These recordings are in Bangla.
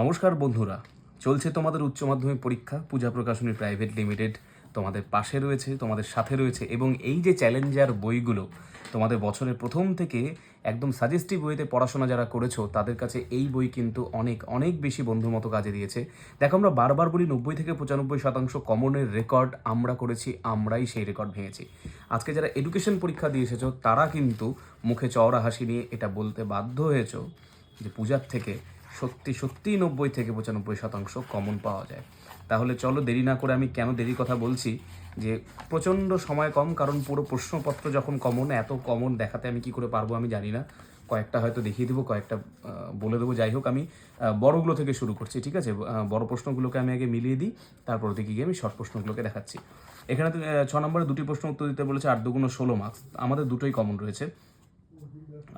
নমস্কার বন্ধুরা, চলছে তোমাদের উচ্চ মাধ্যমিক পরীক্ষা, পূজা প্রকাশনী প্রাইভেট লিমিটেড। তোমাদের পাশে রয়েছে, তোমাদের সাথে রয়েছে, এবং এই যে চ্যালেঞ্জার বইগুলো তোমাদের বছরের প্রথম থেকে একদম সাজেস্টিভ ওয়েতে পড়াশোনা যারা করেছ, তাদের কাছে এই বই কিন্তু অনেক অনেক বেশি বন্ধুর মতো কাজে দিয়েছে। দেখো, আমরা বারবার বলি নব্বই থেকে পঁচানব্বই শতাংশ কমনের রেকর্ড আমরা করেছি, আমরাই সেই রেকর্ড ভেঙেছি। আজকে যারা এডুকেশন পরীক্ষা দিয়ে এসেছ, তারা কিন্তু মুখে চওড়া হাসি নিয়ে এটা বলতে বাধ্য হয়েছো যে পূজার থেকে সত্যি সত্যিই নব্বই থেকে পঁচানব্বই শতাংশ কমন পাওয়া যায়। তাহলে চলো দেরি না করে আমি কেন দেরি কথা বলছি, যে প্রচণ্ড সময় কম, কারণ পুরো প্রশ্নপত্র যখন কমন এত কমন দেখাতে আমি কি করে পারব আমি জানি না। কয়েকটা হয়তো দেখিয়ে দেবো, কয়েকটা বলে দেবো। যাই হোক, আমি বড়গুলো থেকে শুরু করছি, ঠিক আছে? বড় প্রশ্নগুলোকে আমি আগে মিলিয়ে দিই, তারপর দিকে গিয়ে আমি শর্ট প্রশ্নগুলোকে দেখাচ্ছি। এখানে ছ নম্বরে দুটি প্রশ্ন উত্তর দিতে বলেছে, আট দুগুণ ষোলো মার্কস আমাদের দুটোই কমন রয়েছে।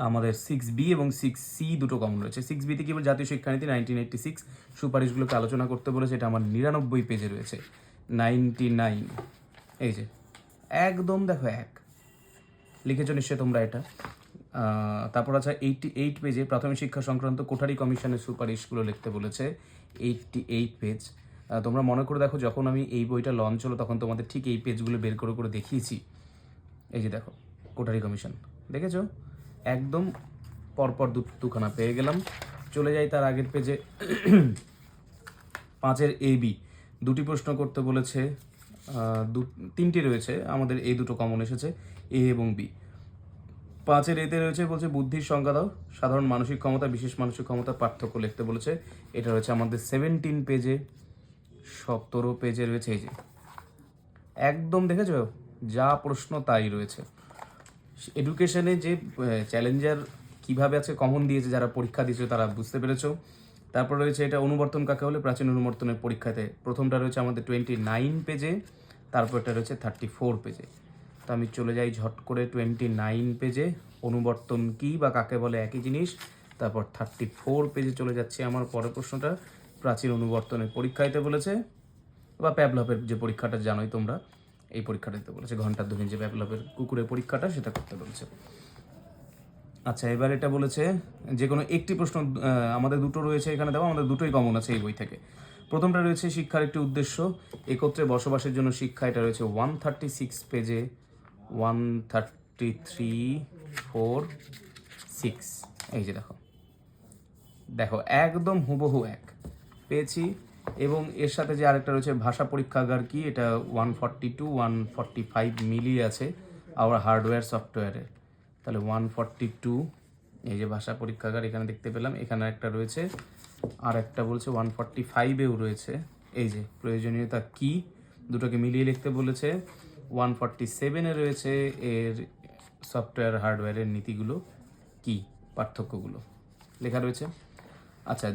আমাদের সিক্স বি এবং সিক্স সি দুটো কমন রয়েছে। সিক্স বিতে কি বলে? জাতীয় শিক্ষানীতি নাইনটিন এইটটি সিক্স সুপারিশগুলোকে আলোচনা করতে বলেছে। এটা আমার নিরানব্বই পেজে রয়েছে। নাইনটি নাইন এই যে, একদম দেখো এক। লিখেছ নিশ্চয় তোমরা এটা। তারপর আছে এইটটি এইট পেজে প্রাথমিক শিক্ষা সংক্রান্ত কোঠারি কমিশনের সুপারিশগুলো লিখতে বলেছে। এইটটি এইট পেজ তোমরা মনে করে দেখো, যখন আমি এই বইটা লঞ্চ হলো, তখন তোমাদের ঠিক এই পেজগুলো বের করে করে দেখিয়েছি। এই যে দেখো, কোঠারি কমিশন। দেখেছ? একদম পরপর দু দুখানা পেয়ে গেলাম। চলে যাই তার আগের পেজে পাঁচের এ বি দুটি প্রশ্ন করতে বলেছে দু তিনটি রয়েছে, আমাদের এই দুটো কমন এসেছে এ এবং বি পাঁচের এতে রয়েছে, বলছে, বুদ্ধির সংজ্ঞা দাও। সাধারণ মানসিক ক্ষমতা, বিশেষ মানসিক ক্ষমতার পার্থক্য লিখতে বলেছে। এটা রয়েছে আমাদের সেভেন্টিন পেজে সতেরো পেজে রয়েছে, এই যে। একদম দেখেছ? যা প্রশ্ন তাই রয়েছে। এডুকেশনে যে চ্যালেঞ্জার কীভাবে আছে কমন দিয়েছে, যারা পরীক্ষা দিয়েছে, তারা বুঝতে পেরেছ। তারপর রয়েছে এটা অনুবর্তন কাকে বলে? প্রাচীন অনুবর্তনের পরীক্ষাতে। প্রথমটা রয়েছে আমাদের টোয়েন্টি নাইন পেজে তারপরটা রয়েছে থার্টি ফোর পেজে তো আমি চলে যাই ঝট করে টোয়েন্টি নাইন পেজে অনুবর্তন কী বা কাকে বলে একই জিনিস? তারপর থার্টি ফোর পেজে চলে যাচ্ছে আমার পরের প্রশ্নটা। প্রাচীন অনুবর্তনের পরীক্ষাইতে বলেছে। বা প্যাবলপের যে পরীক্ষাটা জানোই তোমরা। এই পরীক্ষাটা দিতে বলেছে ঘণ্টার দুদিন যে প্যাবলপের কুকুরের পরীক্ষাটা সেটা করতে বলেছে। আচ্ছা এবার এটা বলেছে যে কোনো একটি প্রশ্ন আমাদের দুটো রয়েছে এখানে দেওয়া, আমাদের দুটোই কমন আছে এই বই থেকে। প্রথমটা রয়েছে, শিক্ষার একটি উদ্দেশ্য, একত্রে বসবাসের জন্য শিক্ষা, এটা রয়েছে ওয়ান থার্টি সিক্স পেজে one thirty three four six এই যে দেখো। দেখো, একদম হুবহু এক। পেয়েছি এবং এর সাথে যে আরেকটা রয়েছে ভাষা পরীক্ষাগার কি, এটা one forty two one forty five মিলিয়ে আছে আবার হার্ডওয়্যার সফটওয়্যারের তাহলে ওয়ান ফর্টি টু এই যে ভাষা পরীক্ষাগার এখানে দেখতে পেলাম। এখানে একটা রয়েছে আর একটা বলছে ওয়ান ফর্টি ফাইভেও রয়েছে। এই যে প্রয়োজনীয়তা কি, দুটোকে মিলিয়ে লিখতে বলেছে। ওয়ান ফর্টি সেভেনে রয়েছে এর সফটওয়্যার হার্ডওয়্যারের নীতিগুলো কি, পার্থক্যগুলো। লেখা রয়েছে। আচ্ছা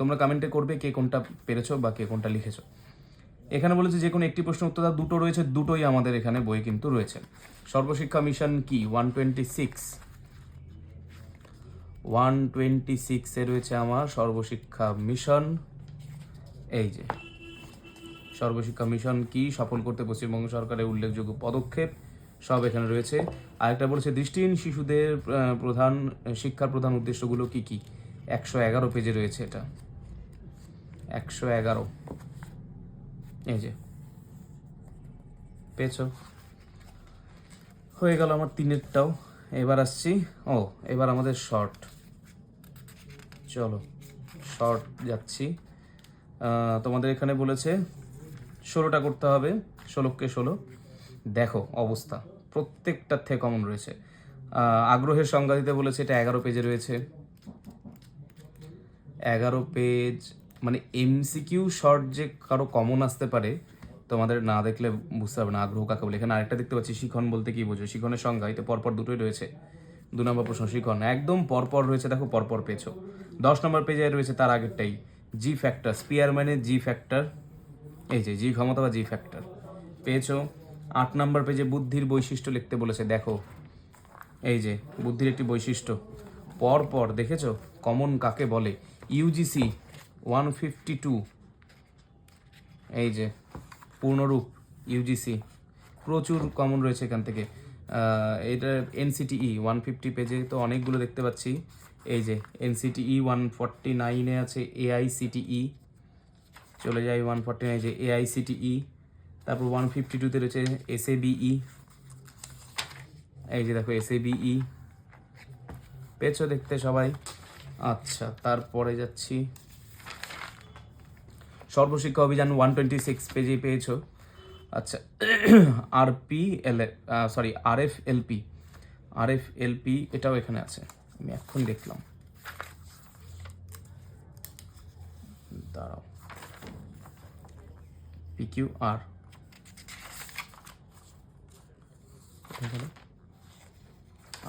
তোমরা কমেন্টে করবে কে কোনটা পেরেছ বা কে কোনটা লিখেছো। এখানে বলেছে যে কোনো একটি প্রশ্ন উত্তর দুটো রয়েছে, দুটোই আমাদের এখানে বই কিন্তু রয়েছে। সর্বশিক্ষা মিশন কি? One twenty six one twenty সিক্সে রয়েছে আমার সর্বশিক্ষা মিশন। এই যে, সর্বশিক্ষা মিশন কি? সফল করতে পশ্চিমবঙ্গ সরকারের উল্লেখযোগ্য পদক্ষেপ, সব এখানে রয়েছে। আরেকটা বলেছে, দৃষ্টিহীন শিশুদের প্রধান, শিক্ষার প্রধান উদ্দেশ্যগুলো কি কি? একশো এগারো পেজে রয়েছে এটা। একশো এগারো। এই যে। পেয়েছ। হয়ে গেল আমার তিনেরটাও। এবার আসছি। ও, এবার আমাদের শর্ট। চলো, শর্ট যাচ্ছি। তোমাদের এখানে বলেছে, ষোলোটা করতে হবে, ষোলোকে ষোলো। দেখো অবস্থা প্রত্যেকটার থেকে কমন রয়েছে। আগ্রহের সংজ্ঞা দিতে বলেছে, এটা এগারো পেজে রয়েছে। এগারো পেজ মানে এমসিকিউ শর্ট যে কারও কমন আসতে পারে, তোমাদের না দেখলে বুঝতে পারবে না, আগ্রহ কাকে বলে। এখানে আরেকটা দেখতে পাচ্ছি, শিখন বলতে কি বোঝো? শিখনের সংজ্ঞা এতে পরপর দুটোই রয়েছে। দু নম্বর প্রশ্ন, শিখন। একদম পরপর রয়েছে, দেখো পরপর পেয়েছ। দশ নম্বর পেজে রয়েছে তার আগেরটাই জি ফ্যাক্টর স্পিয়ার মানে জি ফ্যাক্টর এই যে জি ক্ষমতা বা জি ফ্যাক্টর পেয়েছ? আট নম্বর পেজে বুদ্ধির বৈশিষ্ট্য লিখতে বলেছে, দেখো। এই যে, বুদ্ধির একটি বৈশিষ্ট্য। পর পর দেখেছ? কমন কাকে বলে? ইউজিসি ওয়ান ফিফটি টু এই যে, পূর্ণরূপ ইউজিসি প্রচুর কমন রয়েছে এখান থেকে। এটা এনসিটিই ওয়ান ফিফটি পেজে তো অনেকগুলো দেখতে পাচ্ছি। এই যে এনসিটিই ওয়ান ফর্টি নাইনে আছে এআইসিটিই চলে যায় ওয়ান ফর্টি নাইন যে এআইসিটিই তারপর ওয়ান ফিফটি টুতে রয়েছে এসএবিই এই যে দেখো এসএবিই পেয়েছ দেখতে সবাই। আচ্ছা তারপরে যাচ্ছি। Sarva Shiksha Abhiyan one twenty six পেজে পেয়েছ। আচ্ছা আর P L sorry R F L P R F L P এটাও এখানে আছে, আমি এখন দেখলাম। দাঁড়াও। P Q R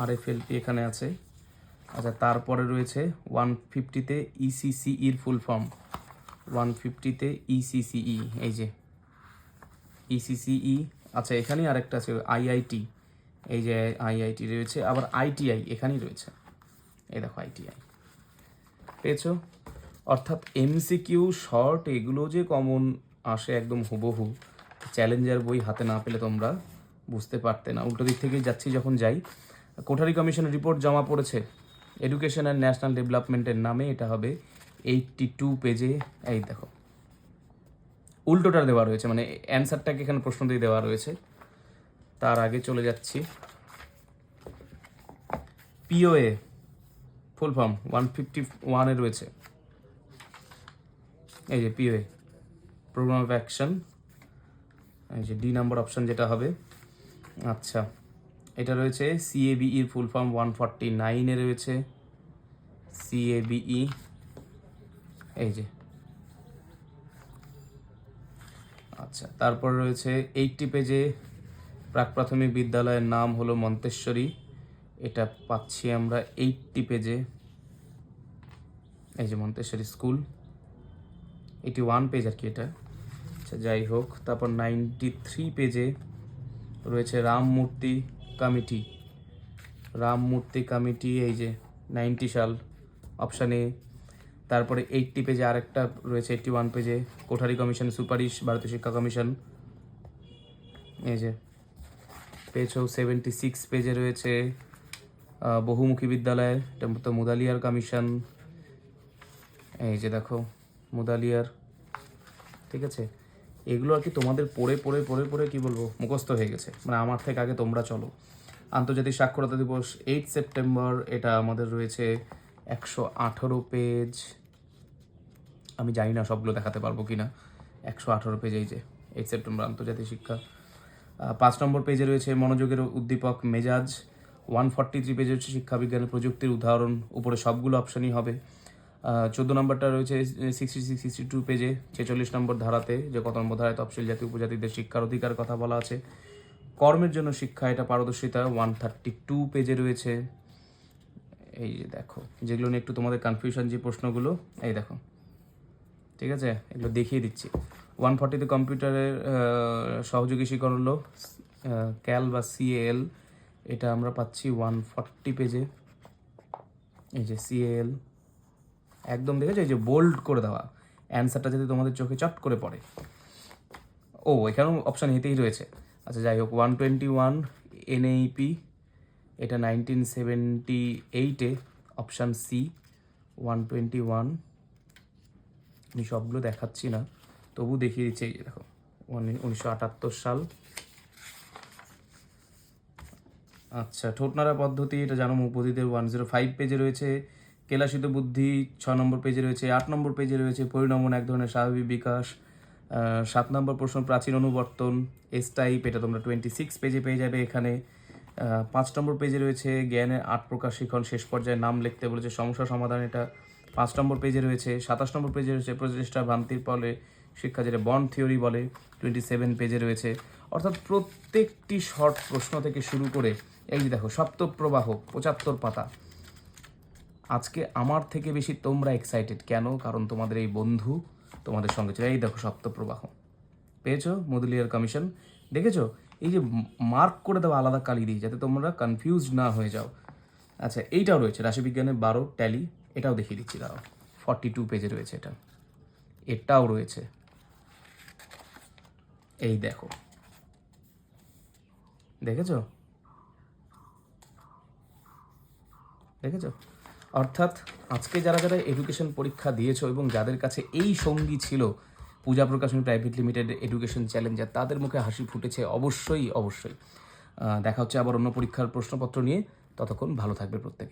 R F L P এখানে আছে। আচ্ছা তারপরে রয়েছে ওয়ান ফিফটিতে ইসিসিইর ফুল ফর্ম ওয়ান ফিফটিতে ইসিসিই এই যে। ইসিসিই আচ্ছা এখানেই আরেকটা আছে আইআইটি এই যে আইআইটি রয়েছে, আবার আইটিআই এখানেই রয়েছে। এই দেখো আইটিআই পেয়েছ? অর্থাৎ এমসিকিউ শর্ট এগুলো যে কমন আসে একদম হুবহু চ্যালেঞ্জার বই হাতে না পেলে তোমরা বুঝতে পারতে না। উল্টো দিক থেকেই যাচ্ছি যখন যাই। কোঠারি কমিশনের রিপোর্ট জমা পড়েছে। এডুকেশন অ্যান্ড ন্যাশনাল ডেভেলপমেন্টের নামে এটা হবে এইটটি টু পেজে এই দেখো। উল্টোটা দেওয়া রয়েছে মানে অ্যান্সারটাকে এখানে প্রশ্ন দিয়ে দেওয়া রয়েছে। তার আগে চলে যাচ্ছি। POA full form one fifty ওয়ানে রয়েছে। এই যে পিওএ প্রোগ্রাম অফ অ্যাকশন এই যে ডি নাম্বার অপশন যেটা হবে। আচ্ছা। এটা রয়েছে সিএবিইর ফুল ফর্ম ওয়ান ফর্টি নাইনে রয়েছে। সিএবিই এই যে। আচ্ছা তারপর রয়েছে এইটটি পেজে প্রাক প্রাথমিক বিদ্যালয়ের নাম হলো মন্তেশ্বরী। এটা পাচ্ছি আমরা এইটটি পেজে এই যে মন্তেশ্বরী স্কুল। এটি ওয়ান পেজ আর কি এটা। আচ্ছা যাই হোক, তারপর নাইনটি থ্রি পেজে রয়েছে রাম মূর্তি। কমিটি, রাম মূর্তি কমিটি, এই যে নাইনটি সাল অপশান এ তারপরে এইটটি পেজে আরেকটা রয়েছে এইটটি ওয়ান পেজে কোঠারি কমিশন সুপারিশ, ভারতীয় শিক্ষা কমিশন। এই যে পেজ হোক সেভেন্টি সিক্স পেজে রয়েছে বহুমুখী বিদ্যালয়ের তো মুদালিয়ার কমিশন। এই যে দেখো, মুদালিয়ার, ঠিক আছে? এগুলো আর কি তোমাদের পড়ে পড়ে পড়ে পড়ে কি বলব, মুখস্থ হয়ে গেছে। মানে আমার থেকে আগে তোমরা চলো। আন্তর্জাতিক সাক্ষরতা দিবস এইট সেপ্টেম্বর এটা আমাদের রয়েছে একশো আঠারো পেজ আমি জানি না সবগুলো দেখাতে পারব কি না একশো আঠারো পেজ এই যে এইট সেপ্টেম্বর আন্তর্জাতিক শিক্ষা। পাঁচ নম্বর পেজে রয়েছে মনোযোগের উদ্দীপক, মেজাজ। ওয়ান ফর্টি থ্রি পেজে হচ্ছে শিক্ষা বিজ্ঞানের প্রযুক্তির উদাহরণ। উপরে সবগুলো অপশানই হবে। চোদ্দ নম্বরটা রয়েছে সিক্সটি সিক্স সিক্সটি টু পেজে ছেচল্লিশ নম্বর ধারাতে, যে কত নম্বর ধারায় তফসিল জাতি, উপজাতিদের শিক্ষার অধিকার কথা বলা আছে। কর্মের জন্য শিক্ষা, এটা পারদর্শিতা ওয়ান থার্টি টু পেজে রয়েছে। এই যে দেখো, যেগুলো নিয়ে একটু তোমাদের কনফিউশন যে প্রশ্নগুলো, এই দেখো। ঠিক আছে? এগুলো দেখিয়ে দিচ্ছি। ওয়ান ফর্টিতে কম্পিউটারের সহযোগী শিকরণ হলো ক্যাল বা সিএল এটা আমরা পাচ্ছি ওয়ান ফর্টি পেজে এই যে সিএল একদম দেখেছ? এই যে বোল্ড করে দেওয়া। অ্যান্সারটা যদি তোমাদের চোখে চট করে পড়ে। ও, এখানেও অপশান এতেই রয়েছে। আচ্ছা যাই হোক ওয়ান টোয়েন্টি ওয়ান এনএইপি এটা নাইনটিন সেভেন্টি এইটে option C one twenty one আমি সবগুলো দেখাচ্ছি না, তবু দেখিয়ে দিচ্ছি এই যে দেখো উনিশশো আটাত্তর সাল। আচ্ছা ঠোঁটনাড়া পদ্ধতি, এটা জানো মুপতিদের ওয়ান জিরো ফাইভ পেজে রয়েছে। কেলাসিত বুদ্ধি ছ নম্বর পেজে রয়েছে, আট নম্বর পেজে রয়েছে, পরিণমন এক ধরনের স্বাভাবিক বিকাশ সাত নম্বর প্রশ্ন, প্রাচীন অনুবর্তন এস টাইপ এটা তোমরা টোয়েন্টি সিক্স পেজে পেয়ে যাবে এখানে। পাঁচ নম্বর পেজে রয়েছে জ্ঞানের আট প্রকাশ শিখন, শেষ পর্যায়ে নাম লিখতে বলেছে সমস্যা সমাধান এটা। পাঁচ নম্বর পেজে রয়েছে, সাতাশ নম্বর পেজে রয়েছে প্রচেষ্টা ভ্রান্তির ফলে শিক্ষা যেটা বন্ড থিওরি বলে টোয়েন্টি সেভেন পেজে রয়েছে। অর্থাৎ প্রত্যেকটি শর্ট প্রশ্ন থেকে শুরু করে, এই যে দেখো, সপ্তপ্রবাহ, পঁচাত্তর পাতা আজকে আমার থেকে বেশি তোমরা এক্সাইটেড কেন? কারণ তোমাদের এই বন্ধু তোমাদের সঙ্গে ছিল। এই দেখো সপ্তপ্রবাহ। পেয়েছ মদুলিয়ার কমিশন দেখেছ? এই যে মার্ক করে দেওয়া আলাদা কালি দিয়ে যাতে তোমরা কনফিউজ না হয়ে যাও। আচ্ছা এইটাও রয়েছে। রাশিবিজ্ঞানের বারো ট্যালি এটাও দেখিয়ে দিচ্ছি দাও ফর্টি টু পেজে রয়েছে এটা। এটাও রয়েছে। এই দেখো। দেখেছ? দেখেছ? অর্থাৎ আজকে যারা যারা এডুকেশন পরীক্ষা দিয়েছ এবং যাদের কাছে এই সঙ্গী ছিল, Puja Prakashani private limited education challenger তাদের মুখে হাসি ফুটেছে অবশ্যই অবশ্যই। দেখা হচ্ছে আবার অন্য পরীক্ষার প্রশ্নপত্র নিয়ে। ততক্ষণ ভালো থাকবে প্রত্যেকে।